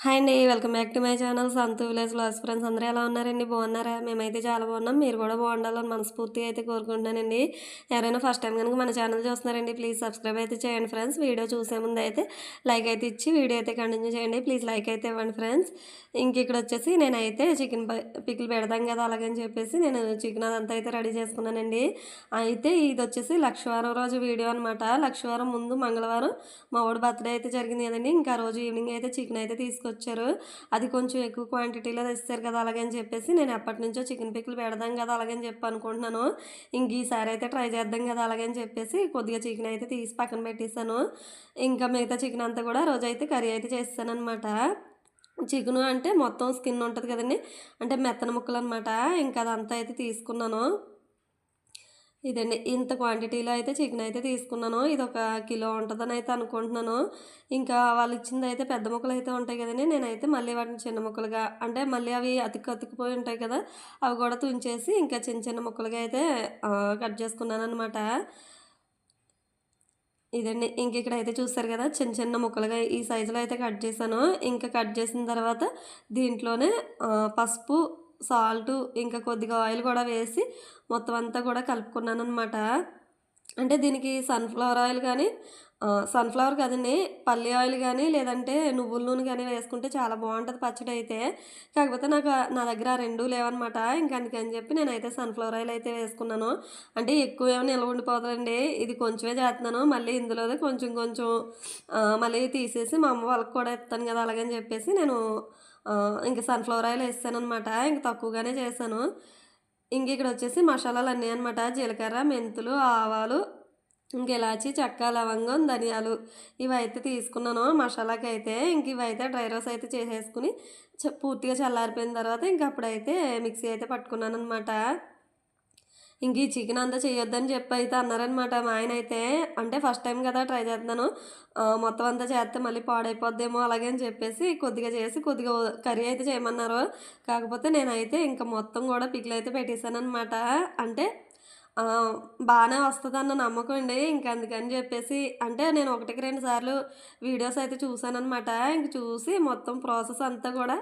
Hi అండి welcome back to my channel. Santhu village loss friends అందరూ ఎలా ఉన్నారండి? బాగున్నారా? మేమైతే చాలా బాగున్నాం. మీరు కూడా బాగుండాలని మనస్ఫూర్తిగా అయితే కోరుకుంటున్నానండి. ఎవరైనా ఫస్ట్ టైం కనుక మన ఛానల్ చూస్తున్నారండి ప్లీజ్ సబ్స్క్రైబ్ అయితే చేయండి ఫ్రెండ్స్ వీడియో చూసే ముందు అయితే లైక్ అయితే ఇచ్చి వీడియో అయితే కంటిన్యూ చేయండి. ప్లీజ్ లైక్ అయితే ఇవ్వండి ఫ్రెండ్స్ ఇంక ఇక్కడ వచ్చేసి నేనైతే చికెన్ పికిల్ పెడదాం కదా అలాగని చెప్పేసి నేను చికెన్ అదంతా అయితే రెడీ చేసుకున్నానండి. అయితే ఇది వచ్చేసి లక్షవారం రోజు వీడియో అనమాట లక్షవారం ముందు మంగళవారం మా వాడు బర్త్డే అయితే జరిగింది కదండి. ఇంకా రోజు ఈవినింగ్ అయితే చికెన్ అయితే తీసుకొచ్చారు. అది కొంచెం ఎక్కువ క్వాంటిటీలో తెస్తారు కదా అలాగని చెప్పేసి నేను ఎప్పటి నుంచో చికెన్ పిక్కులు పెడదాం కదా అలాగని చెప్పి అనుకుంటున్నాను. ఇంక ఈసారి అయితే ట్రై చేద్దాం కదా అలాగని చెప్పేసి కొద్దిగా చికెన్ అయితే తీసి పక్కన పెట్టేశాను. ఇంకా మిగతా చికెన్ అంతా కూడా రోజైతే కర్రీ అయితే చేస్తాను అనమాట చికెను అంటే మొత్తం స్కిన్ ఉంటుంది కదండి. అంటే మెత్తన ముక్కలు అనమాట ఇంకా అదంతా అయితే తీసుకున్నాను. ఇదండి. ఇంత క్వాంటిటీలో అయితే చికెన్ అయితే తీసుకున్నాను. ఇది ఒక కిలో ఉంటుందని అయితే అనుకుంటున్నాను. ఇంకా వాళ్ళు ఇచ్చింది అయితే పెద్ద ముక్కలు అయితే ఉంటాయి కదండి. నేనైతే మళ్ళీ వాటిని చిన్న ముక్కలుగా అంటే మళ్ళీ అవి అతికి అతికిపోయి ఉంటాయి కదా అవి కూడా తుంచేసి ఇంకా చిన్న చిన్న ముక్కలుగా అయితే కట్ చేసుకున్నాను అనమాట ఇదండి. ఇంక ఇక్కడ అయితే చూస్తారు కదా చిన్న చిన్న ముక్కలుగా ఈ సైజులో అయితే కట్ చేశాను. ఇంకా కట్ చేసిన తర్వాత దీంట్లోనే పసుపు సాల్ట్ ఇంకా కొద్దిగా ఆయిల్ కూడా వేసి మొత్తం అంతా కూడా కలుపుకున్నాను అనమాట అంటే దీనికి సన్ఫ్లవర్ ఆయిల్ కానీ సన్ఫ్లవర్ కదండి పల్లి ఆయిల్ కానీ లేదంటే నువ్వుల నూనె కానీ వేసుకుంటే చాలా బాగుంటుంది పచ్చడి అయితే. కాకపోతే నాకు నా దగ్గర రెండు లేవన్నమాట. ఇంకా అందుకని చెప్పి నేనైతే సన్ఫ్లవర్ ఆయిల్ అయితే వేసుకున్నాను. అంటే ఎక్కువ ఏమైనా నిల్వ ఉండిపోతుందండి. ఇది కొంచెమే చేస్తున్నాను. మళ్ళీ ఇందులో కొంచెం కొంచెం మళ్ళీ తీసేసి మా అమ్మ వాళ్ళకి కూడా ఇస్తాను కదా అలాగని చెప్పేసి నేను ఇంకా సన్ఫ్లవర్ ఆయిల్ వేసాను అనమాట ఇంక తక్కువగానే చేశాను. ఇంక ఇక్కడ వచ్చేసి మసాలాలు అన్నీ అనమాట జీలకర్ర మెంతులు ఆవాలు ఇంక ఇలాచి చెక్క లవంగం ధనియాలు ఇవైతే తీసుకున్నాను మసాలాకి అయితే ఇంక ఇవైతే డ్రై రోస్ అయితే చేసేసుకుని పూర్తిగా చల్లారిపోయిన తర్వాత ఇంక అప్పుడైతే మిక్సీ అయితే పట్టుకున్నాను అనమాట ఇంక ఈ చికెన్ అంతా చేయొద్దని చెప్పి అయితే అన్నారనమాట మా ఆయన అయితే అంటే ఫస్ట్ టైం కదా ట్రై చేస్తున్నాను మొత్తం అంతా చేస్తే మళ్ళీ పాడైపోద్దేమో అలాగే అని చెప్పేసి కొద్దిగా చేసి కొద్దిగా కర్రీ అయితే చేయమన్నారు. కాకపోతే నేనైతే ఇంకా మొత్తం కూడా పిక్లు అయితే పెట్టేశాను అనమాట అంటే బాగానే వస్తుందన్న నమ్మకం అండి ఇంక అందుకని చెప్పేసి అంటే నేను ఒకటికి రెండు సార్లు వీడియోస్ అయితే చూసానమాట ఇంక చూసి మొత్తం ప్రాసెస్ అంతా కూడా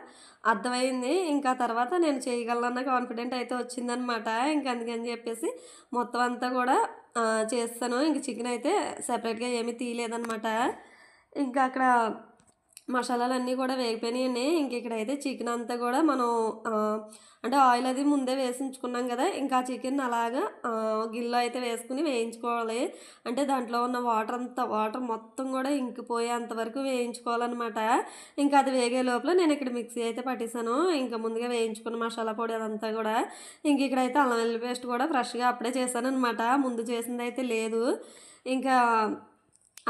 అర్థమైంది. ఇంకా తర్వాత నేను చేయగలనన్న కాన్ఫిడెంట్ అయితే వచ్చిందనమాట ఇంక అందుకని చెప్పేసి మొత్తం అంతా కూడా చేస్తాను. ఇంక చికెన్ అయితే సపరేట్గా ఏమీ తీయలేదనమాట ఇంకా అక్కడ మసాలాలన్నీ కూడా వేగిపోయినాయండి. ఇంక ఇక్కడైతే చికెన్ అంతా కూడా మనం అంటే ఆయిల్ అది ముందే వేసి ఉంచుకున్నాం కదా ఇంకా చికెన్ అలాగా గిల్లో అయితే వేసుకుని వేయించుకోవాలి. అంటే దాంట్లో ఉన్న వాటర్ అంతా వాటర్ మొత్తం కూడా ఇంకిపోయేంత వరకు వేయించుకోవాలన్నమాట. ఇంకా అది వేగే లోపల నేను ఇక్కడ మిక్సీ అయితే పట్టేశాను ఇంకా ముందుగా వేయించుకున్న మసాలా పొడి అదంతా కూడా. ఇంక ఇక్కడైతే అల్లం వెల్లి పేస్ట్ కూడా ఫ్రెష్గా అప్పుడే చేశాను అనమాట ముందు చేసింది అయితే లేదు. ఇంకా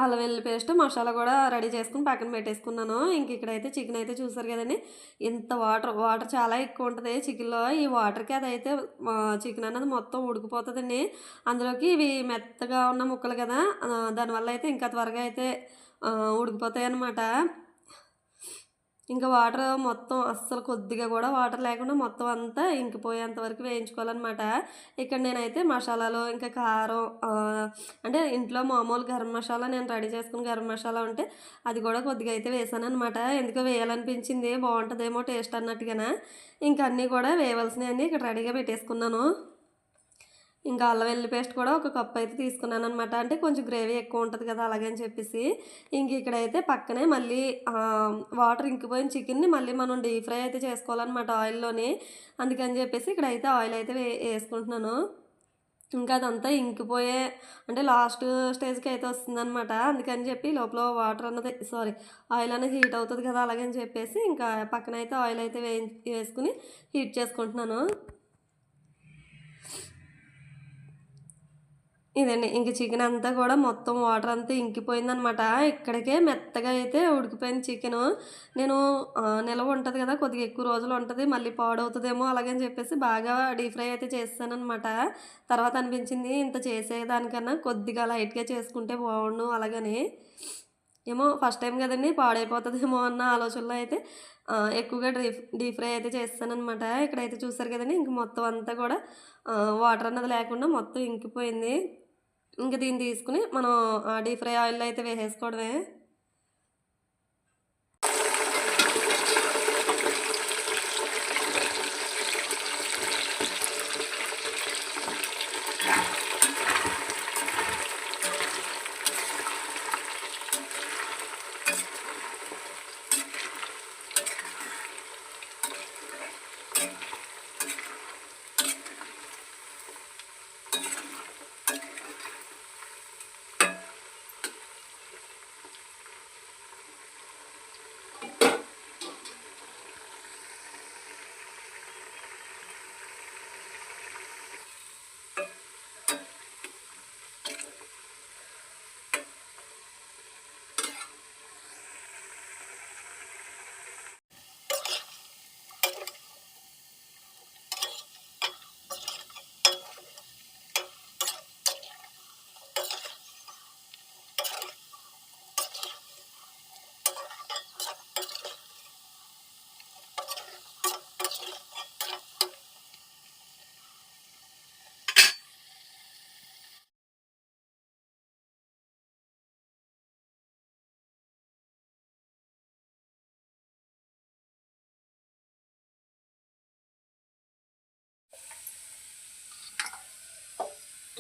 అల్లం వెల్లుల్లి పేస్ట్ మసాలా కూడా రెడీ చేసుకుని పక్కన పెట్టేసుకున్నాను. ఇంక ఇక్కడైతే చికెన్ అయితే చూసారు కదండి. ఇంత వాటర్ వాటర్ చాలా ఎక్కువ ఉంటుంది. చికెన్లో ఈ వాటర్కి అదైతే చికెన్ అన్నది మొత్తం ఉడికిపోతుందండి. అందులోకి ఇవి మెత్తగా ఉన్న ముక్కలు కదా దానివల్ల అయితే ఇంకా త్వరగా అయితే ఉడికిపోతాయి అన్నమాట ఇంకా వాటర్ మొత్తం అస్సలు కొద్దిగా కూడా వాటర్ లేకుండా మొత్తం అంతా ఇంకిపోయేంత వరకు వేయించుకోవాలన్నమాట. ఇక్కడ నేనైతే మసాలాలు ఇంకా కారం అంటే ఇంట్లో మామూలు గరం మసాలా నేను రెడీ చేసుకుని గరం మసాలా ఉంటే అది కూడా కొద్దిగా అయితే వేసాను అనమాట ఎందుకో వేయాలనిపించింది బాగుంటుందేమో టేస్ట్ అన్నట్టుగా ఇంకా అన్నీ కూడా వేయవలసినవి ఇక్కడ రెడీగా పెట్టేసుకున్నాను. ఇంకా అల్లం వెల్లి పేస్ట్ కూడా ఒక కప్ అయితే తీసుకున్నాను అనమాట అంటే కొంచెం గ్రేవీ ఎక్కువ ఉంటుంది కదా అలాగని చెప్పేసి. ఇంక ఇక్కడైతే పక్కనే మళ్ళీ వాటర్ ఇంకిపోయిన చికెన్ని మళ్ళీ మనం డీప్ ఫ్రై అయితే చేసుకోవాలన్నమాట ఆయిల్లోని. అందుకని చెప్పేసి ఇక్కడైతే ఆయిల్ అయితే వేసుకుంటున్నాను. ఇంకా అదంతా ఇంకిపోయే అంటే లాస్ట్ స్టేజ్కి అయితే వస్తుందన్నమాట. అందుకని చెప్పి లోపల వాటర్ అన్నది సారీ ఆయిల్ అనేది హీట్ అవుతుంది కదా అలాగని చెప్పేసి ఇంకా పక్కన అయితే ఆయిల్ అయితే వేసుకుని హీట్ చేసుకుంటున్నాను. ఇదండి. ఇంక చికెన్ అంతా కూడా మొత్తం వాటర్ అంతా ఇంకిపోయిందనమాట. ఇక్కడికే మెత్తగా అయితే ఉడికిపోయింది చికెను. నేను నిల్వ ఉంటుంది కదా కొద్దిగా ఎక్కువ రోజులు ఉంటుంది మళ్ళీ పాడవుతుందేమో అలాగని చెప్పేసి బాగా డీప్ ఫ్రై అయితే చేస్తానమాట తర్వాత అనిపించింది ఇంత చేసేదానికన్నా కొద్దిగా లైట్గా చేసుకుంటే బాగుండు అలాగని. ఏమో ఫస్ట్ టైం కదండి పాడైపోతుందేమో అన్న ఆలోచనలో అయితే ఎక్కువగా డీ డీప్ ఫ్రై అయితే చేస్తానమాట ఇక్కడైతే చూసారు కదండి ఇంక మొత్తం అంతా కూడా వాటర్ అన్నది లేకుండా మొత్తం ఇంకిపోయింది. ఇంక దీన్ని తీసుకుని మనం డీప్ ఫ్రై ఆయిల్లో అయితే వేసేసుకోవడమే.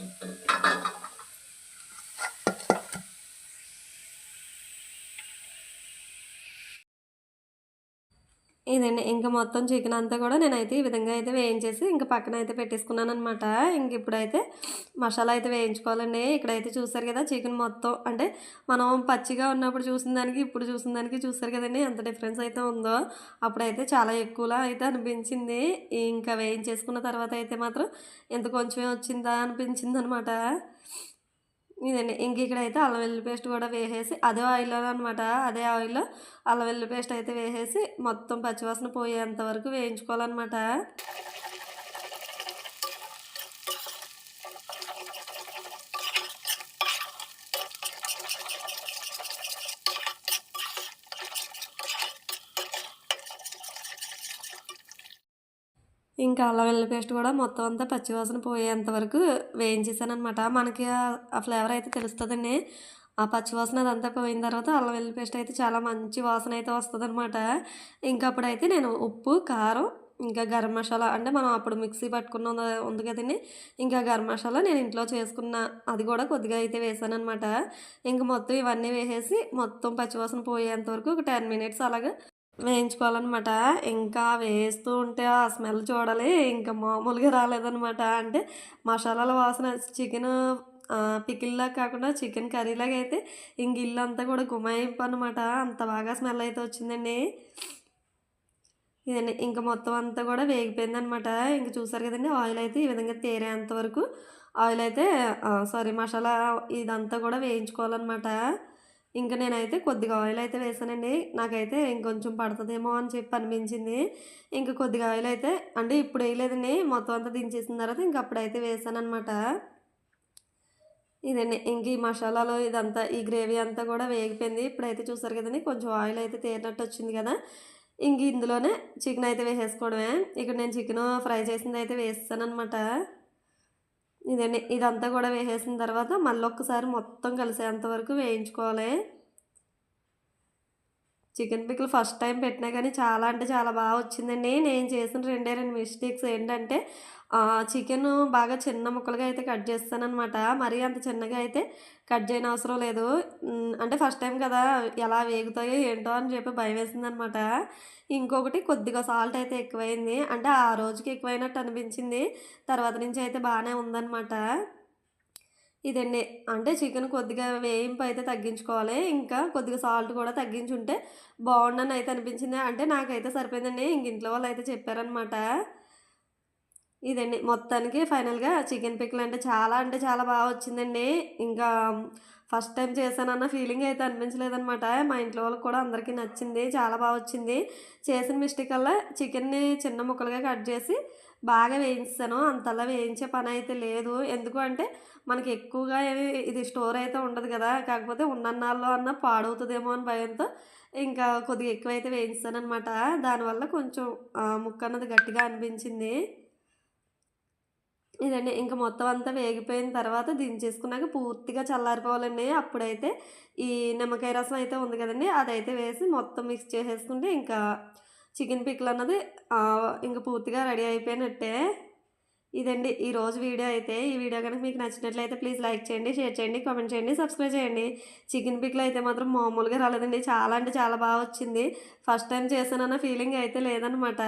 Thank you. ఇదండి ఇంకా మొత్తం చికెన్ అంతా కూడా నేనైతే ఈ విధంగా అయితే వేయించేసి ఇంకా పక్కన అయితే పెట్టేసుకున్నాను అనమాట ఇంక ఇప్పుడైతే మసాలా అయితే వేయించుకోవాలండి. ఇక్కడైతే చూసారు కదా చికెన్ మొత్తం. అంటే మనం పచ్చిగా ఉన్నప్పుడు చూసిన దానికి ఇప్పుడు చూసిన దానికి చూసారు కదండి ఎంత డిఫరెన్స్ అయితే ఉందో. అప్పుడైతే చాలా ఎక్కువలా అయితే అనిపించింది. ఇంకా వేయించేసుకున్న తర్వాత అయితే మాత్రం ఎంత కొంచెమే వచ్చిందా అనిపించింది అనమాట ఇదండి ఇంక ఇక్కడైతే అల్లం వెల్లుల్లి పేస్ట్ కూడా వేసేసి అదే ఆయిల్లో అనమాట అదే ఆయిల్లో అల్లం వెల్లుల్లి పేస్ట్ అయితే వేసేసి మొత్తం పచ్చివాసన పోయేంత వరకు వేయించుకోవాలన్నమాట. ఇంకా అల్లం వెల్లుల్లి పేస్ట్ కూడా మొత్తం అంతా పచ్చివాసన పోయేంత వరకు వేయించేసానమాట మనకి ఆ ఫ్లేవర్ అయితే తెలుస్తుందండి. ఆ పచ్చివాసన అదంతా పోయిన తర్వాత అల్లం వెల్లుల్లి పేస్ట్ అయితే చాలా మంచి వాసన అయితే వస్తుంది అనమాట ఇంకా అప్పుడైతే నేను ఉప్పు కారం ఇంకా గరం మసాలా అంటే మనం అప్పుడు మిక్సీ పట్టుకున్న ఉంది కదండి. ఇంకా గరం మసాలా నేను ఇంట్లో చేసుకున్న అది కూడా కొద్దిగా అయితే వేసాను అనమాట ఇంకా మొత్తం ఇవన్నీ వేసేసి మొత్తం పచ్చివాసన పోయేంత వరకు ఒక టెన్ మినిట్స్ అలాగా వేయించుకోవాలన్నమాట. ఇంకా వేస్తూ ఉంటే ఆ స్మెల్ చూడాలి. ఇంకా మామూలుగా రాలేదనమాట అంటే మసాలాల వాసన చికెన్ పికిల్లా కాకుండా చికెన్ కర్రీలాగా అయితే ఇంక ఇల్లు అంతా కూడా గుమాయింపు అనమాట అంత బాగా స్మెల్ అయితే వచ్చిందండి. ఇదండి. ఇంకా మొత్తం అంతా కూడా వేగిపోయింది అనమాట ఇంక చూసారు కదండి ఆయిల్ అయితే ఈ విధంగా తేరేంత వరకు ఆయిల్ అయితే సారీ మసాలా ఇదంతా కూడా వేయించుకోవాలన్నమాట. ఇంకా నేనైతే కొద్దిగా ఆయిల్ అయితే వేసానండి. నాకైతే ఇంకొంచెం పడుతుందేమో అని చెప్పి అనిపించింది. ఇంకా కొద్దిగా ఆయిల్ అయితే అంటే ఇప్పుడు వేయలేదండి మొత్తం అంతా దించేసిన తర్వాత ఇంక అప్పుడైతే వేసాను అనమాట ఇదండి ఇంక ఈ మసాలాలో ఇదంతా ఈ గ్రేవీ అంతా కూడా వేగిపోయింది. ఇప్పుడైతే చూసారు కదండి కొంచెం ఆయిల్ అయితే తేరినట్టు వచ్చింది కదా. ఇంక ఇందులోనే చికెన్ అయితే వేసేసుకోవడమే. ఇక్కడ నేను చికెన్ ఫ్రై చేసింది అయితే వేస్తానమాట అనమాట ఇదండి ఇదంతా కూడా వేసేసిన తర్వాత మళ్ళీ ఒక్కసారి మొత్తం కలిసేంత వరకు వేయించుకోవాలి. చికెన్ పిక్కలు ఫస్ట్ టైం పెట్టినా కానీ చాలా అంటే చాలా బాగా వచ్చిందండి. నేను చేసిన రెండే రెండు మిస్టేక్స్ ఏంటంటే చికెన్ బాగా చిన్న ముక్కలుగా అయితే కట్ చేస్తానమాట మరీ అంత చిన్నగా అయితే కట్ చేయని అవసరం లేదు. అంటే ఫస్ట్ టైం కదా ఎలా వేగుతాయో ఏంటో అని చెప్పి భయం వేసింది అనమాట ఇంకొకటి కొద్దిగా సాల్ట్ అయితే ఎక్కువైంది. అంటే ఆ రోజుకి ఎక్కువైనట్టు అనిపించింది. తర్వాత నుంచి అయితే బాగానే ఉందన్నమాట. ఇదండి. అంటే చికెన్ కొద్దిగా వేయింపు అయితే తగ్గించుకోవాలి. ఇంకా కొద్దిగా సాల్ట్ కూడా తగ్గించుంటే బాగుండని అయితే అనిపించింది. అంటే నాకైతే సరిపోయిందండి. ఇంక ఇంట్లో వాళ్ళు అయితే చెప్పారనమాట ఇదండి. మొత్తానికి ఫైనల్గా చికెన్ పిక్కలు అంటే చాలా అంటే చాలా బాగా వచ్చిందండి. ఇంకా ఫస్ట్ టైం చేశానన్న ఫీలింగ్ అయితే అనిపించలేదనమాట మా ఇంట్లో వాళ్ళకి కూడా అందరికీ నచ్చింది. చాలా బాగా వచ్చింది. చేసిన మిస్టేక్ వల్ల చికెన్ని చిన్న ముక్కలుగా కట్ చేసి బాగా వేయించాను అంతలా వేయించే పని అయితే లేదు. ఎందుకు అంటే మనకి ఎక్కువగా ఇది స్టోర్ అయితే ఉండదు కదా. కాకపోతే ఉన్నన్నాళ్ళు అన్న పాడవుతుందేమో అని భయంతో ఇంకా కొద్దిగా ఎక్కువైతే వేయించాను అనమాట దానివల్ల కొంచెం ముక్క అన్నది గట్టిగా అనిపించింది. ఇదండి. ఇంకా మొత్తం అంతా వేగిపోయిన తర్వాత దించేసుకున్నాక పూర్తిగా చల్లారిపోవాలండి. అప్పుడైతే ఈ నిమ్మకాయ రసం అయితే ఉంది కదండి. అదైతే వేసి మొత్తం మిక్స్ చేసేసుకుంటే ఇంకా చికెన్ పిక్లు అన్నది ఇంక పూర్తిగా రెడీ అయిపోయినట్టే. ఇదండి ఈరోజు వీడియో అయితే. ఈ వీడియో కనుక మీకు నచ్చినట్లయితే ప్లీజ్ లైక్ చేయండి షేర్ చేయండి కామెంట్ చేయండి సబ్స్క్రైబ్ చేయండి. చికెన్ పిక్లు అయితే మాత్రం మామూలుగా రాలేదండి. చాలా అంటే చాలా బాగా వచ్చింది. ఫస్ట్ టైం చేశానన్న ఫీలింగ్ అయితే లేదనమాట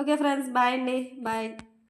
ఓకే ఫ్రెండ్స్ బాయ్ అండి. బాయ్.